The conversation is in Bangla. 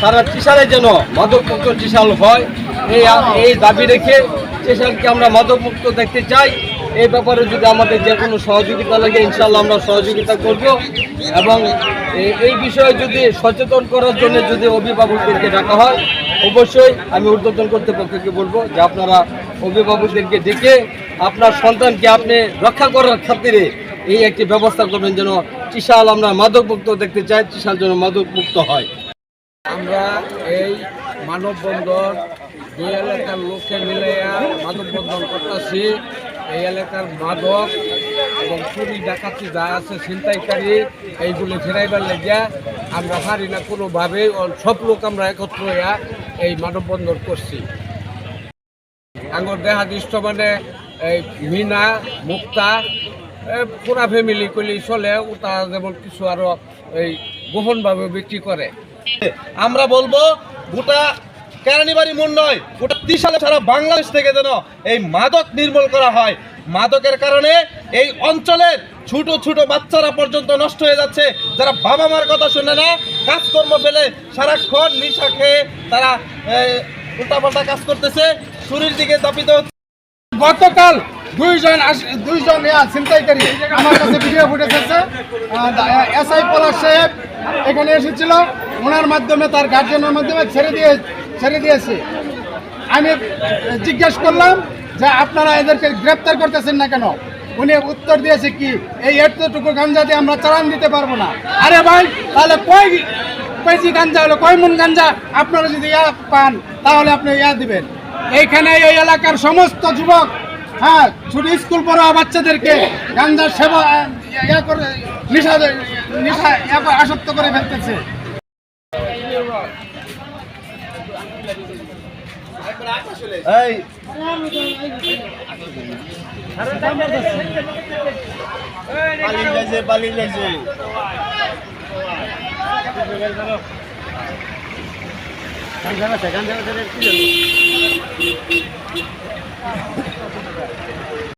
সারা চিশালে যেন মাদকমুক্ত চিশাল হয় এই এই দাবি রেখে চিশালকে আমরা মাদকমুক্ত দেখতে চাই। এই ব্যাপারে যদি আমাদের যে কোনো সহযোগিতা লাগে ইনশাল্লাহ আমরা সহযোগিতা করব। এবং এই বিষয়ে যদি সচেতন করার জন্য যদি অভিভাবকদেরকে ডাকা হয় অবশ্যই আমি ঊর্ধ্বতন কর্তৃপক্ষকে বলব যে আপনারা অভিভাবকদেরকে ডেকে আপনার সন্তানকে আপনি রক্ষা করার খাতিরে এই একটি ব্যবস্থা করবেন যেন চিশাল আমরা মাদকমুক্ত দেখতে চাই চিশাল যেন মাদকমুক্ত হয়। আমরা এই মানববন্ধন দুই এলাকার লোককে মিলাইয়া মানববন্ধন করতেছি। এই এলাকার মাদক এবং চুরি, ডাকাতি যা আছে, ছিনতাইকারী, এইগুলো ফেরাইবার লেগিয়া আমরা পারি না কোনোভাবে সব লোক আমরা একত্র হইয়া এই মানববন্ধন করছি। আঙুর দেহা দৃষ্ট মানে এই মিনা, মুক্তা পুরা ফ্যামিলি কইলেই চলে ওটা যেমন কিছু আরও এই গোপনভাবে বিক্রি করে। আমরা বলব গোটা কেরানীবাড়ি মন নয় গোটা ত্রিশ সালে সারা বাংলাদেশ থেকে যেন এই মাদক নির্মূল করা হয়। মাদকের কারণে এই অঞ্চলের ছোট ছোট বাচ্চারা পর্যন্ত নষ্ট হয়ে যাচ্ছে। যারা বাবা মার কথা শুনে না কাজকর্ম ফেলে সারাক্ষণ নিশা খেয়ে তারা উল্টাপাল্টা কাজ করতেছে। শরীর দিকে দাপিত হচ্ছে। গতকাল দুইজন দুইজন ছিনতাইকারী আমার কাছে ভিডিও ফুটেজ আছে। এসআই পলাশ সাহেব এখানে এসেছিল। ওনার মাধ্যমে, তার গার্জেনের মাধ্যমে ছেড়ে দিয়ে ছেড়ে দিয়েছে। আমি জিজ্ঞেস করলাম যে আপনারা এদেরকে গ্রেপ্তার করতেছেন না কেন? উনি উত্তর দিয়েছে কি, এই এতটুকু গাঞ্জা দিয়ে আমরা চালান দিতে পারব না। আরে ভাই, তাহলে কয় কেজি গাঞ্জা হলো? কয় মন গাঞ্জা? আপনারা যদি ইয়া পান, তাহলে আপনি ইয়া দিবেন। এইখানে এই এলাকার সমস্ত যুবক হ্যাঁ ছোট স্কুল পড়া বাচ্চাদেরকে। গাঞ্জার সেবা ইয়া করে নিশা নিশা ইয়া করে আসক্ত করে ফেলতেছে। এই। পালিয়ে গেছে পালিয়ে গেছে গাঞ্জা আছে গাঞ্জা 本当だ。